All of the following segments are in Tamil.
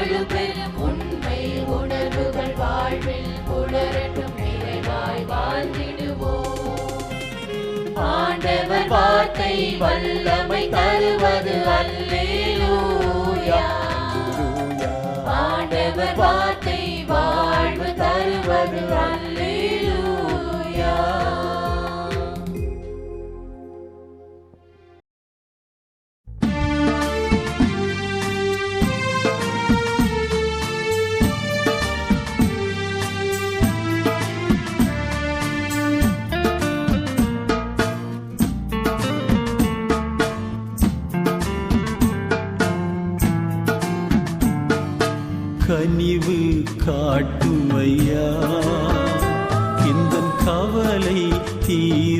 வாழுங்கள் உண்மை உணர்வுகள் வாழ்வில் புலரட்டும் நிறைவாய் வாழ்ந்திடுவோம். ஆண்டவர் வார்த்தை வல்லமை தருவது அல்லேலூயா. ஆண்டவர் வார்த்தை காட்டும் ஐயா இந்த கவலை தீர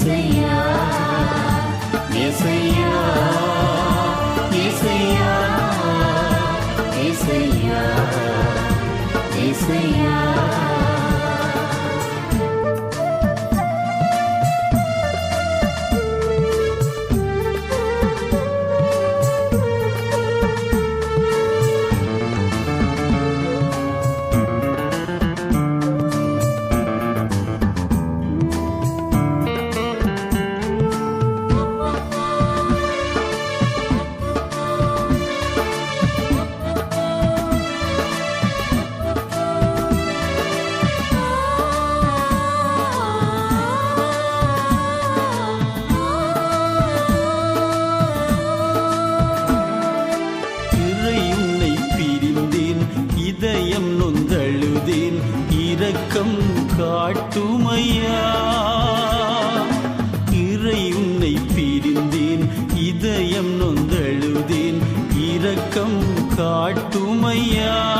sleep. இதயம் நொந்தெழுதேன். இரக்கம் காட்டுமையா?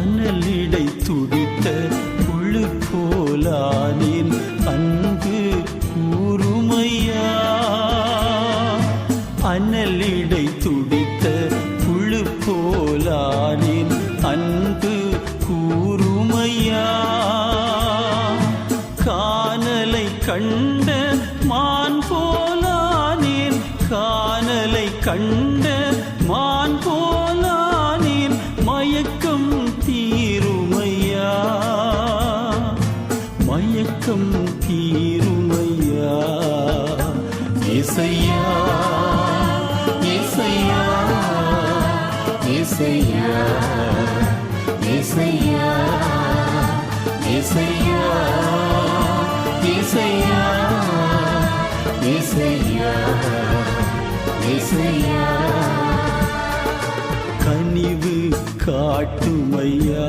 அனலிடை துடித்த காட்டுமையா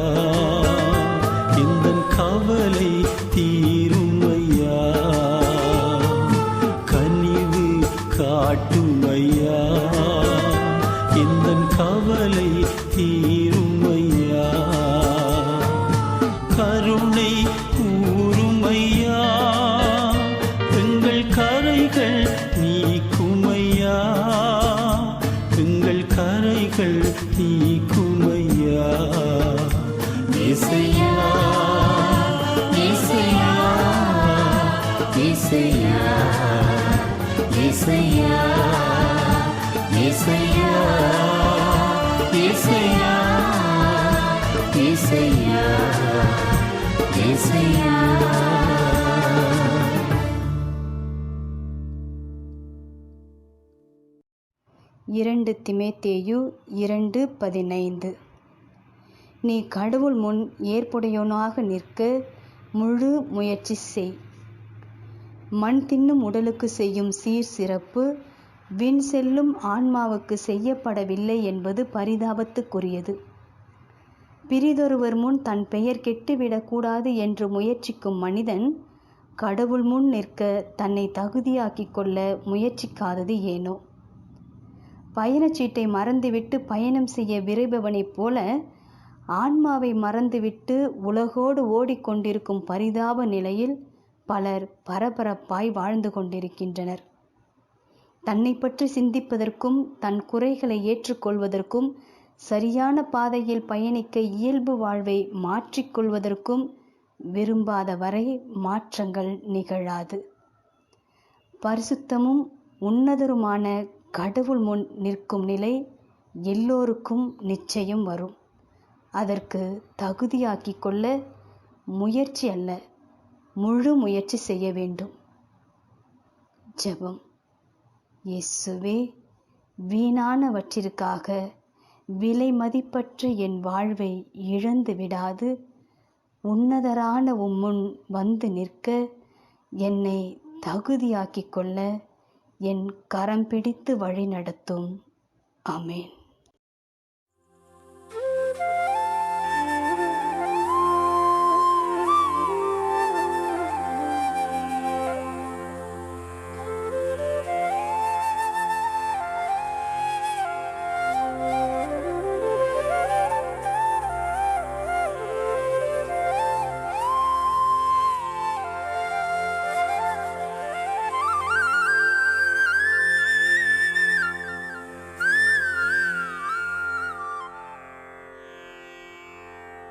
இசையா இசையா இசையா இசையா இசையா. இரண்டு திமேத்தேயு இரண்டு பதினைந்து. நீ கடவுள் முன் ஏற்புடையவனாக நிற்க முழு முயற்சி செய். மண் தின்னும் உடலுக்கு செய்யும் சீர் சிறப்பு விண் செல்லும் ஆன்மாவுக்கு செய்யப்படவில்லை என்பது பரிதாபத்துக்குரியது. பிரிதொருவர் முன் தன் பெயர் கெட்டுவிடக்கூடாது என்று முயற்சிக்கும் மனிதன் கடவுள் முன் நிற்க தன்னை தகுதியாக்கிக் கொள்ள முயற்சிக்காதது ஏனோ? பயணச்சீட்டை மறந்துவிட்டு பயணம் செய்ய விரைபவனைப் போல ஆன்மாவை மறந்துவிட்டு உலகோடு ஓடிக்கொண்டிருக்கும் பரிதாப நிலையில் பலர் பரபரப்பாய் வாழ்ந்து கொண்டிருக்கின்றனர். தன்னை பற்றி சிந்திப்பதற்கும் தன் குறைகளை ஏற்றுக்கொள்வதற்கும் சரியான பாதையில் பயணிக்க இயல்பு வாழ்வை மாற்றிக்கொள்வதற்கும் விரும்பாத வரை மாற்றங்கள் நிகழாது. பரிசுத்தமும் உன்னதருமான கடவுள் முன் நிற்கும் நிலை எல்லோருக்கும் நிச்சயம் வரும். அதற்கு தகுதியாக்கிக் கொள்ள முயற்சி அல்ல. முழு முயற்சி செய்ய வேண்டும். ஜெபம். இயேசுவே வீணானவற்றிற்காக விலை மதிப்பற்ற என் வாழ்வை இழந்து விடாது. உன்னதரான உம்முன் வந்து நிற்க என்னை தகுதியாக்கிக் கொள்ள என் கரம் பிடித்து வழி நடத்தும் அமேன்